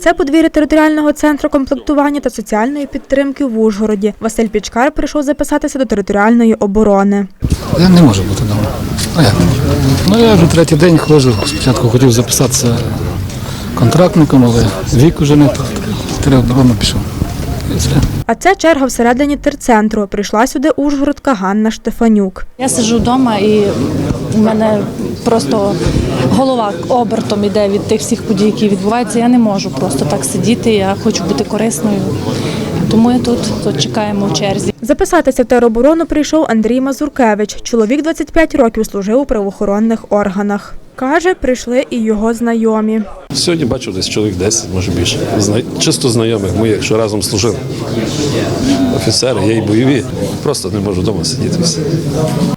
Це подвір'я територіального центру комплектування та соціальної підтримки в Ужгороді. Василь Пічкар прийшов записатися до територіальної оборони. Я не можу бути вдома. Ну як? Ну я вже третій день ходжу. Спочатку хотів записатися контрактником, але вік уже не додому пішов. А це черга всередині терцентру. Прийшла сюди ужгородка Ганна Штефанюк. Я сиджу вдома і у мене просто голова обертом іде від тих всіх подій, які відбуваються. Я не можу просто так сидіти. Я хочу бути корисною. Тому я тут, тут чекаємо в черзі. Записатися в тероборону прийшов Андрій Мазуркевич. Чоловік 25 років служив у правоохоронних органах. Каже, прийшли і його знайомі. Сьогодні бачу десь чоловік 10, може більше. Чисто знайомих моїх, що разом служили. Офіцери, є й бойові. Просто не можу вдома сидіти.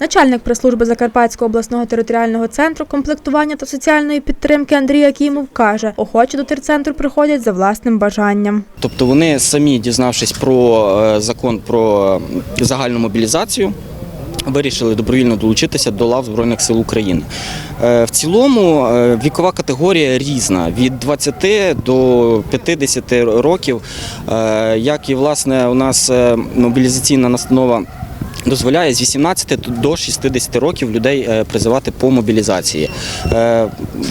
Начальник прес-служби Закарпатського обласного територіального центру комплектування та соціальної підтримки Андрій Акімов каже, охочі до терцентру приходять за власним бажанням. Тобто вони самі, дізнавшись про е, закон про е, загальну мобілізацію, вирішили добровільно долучитися до лав Збройних сил України. Е, В цілому е, вікова категорія різна від 20 до 50 років, Е, як і власне у нас мобілізаційна настанова. Дозволяє з 18 до 60 років людей е, призивати по мобілізації. Е,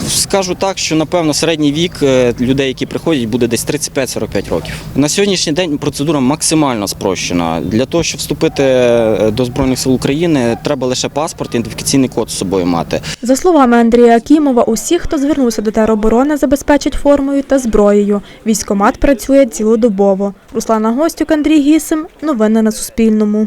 Скажу так, що напевно середній вік е, людей, які приходять, буде десь 35-45 років. На сьогоднішній день процедура максимально спрощена. Для того, щоб вступити до Збройних сил України, треба лише паспорт, ідентифікаційний код з собою мати. За словами Андрія Акімова, усіх, хто звернувся до тероборони, забезпечать формою та зброєю. Військомат працює цілодобово. Руслана Гостюк, Андрій Гісим. Новини на Суспільному.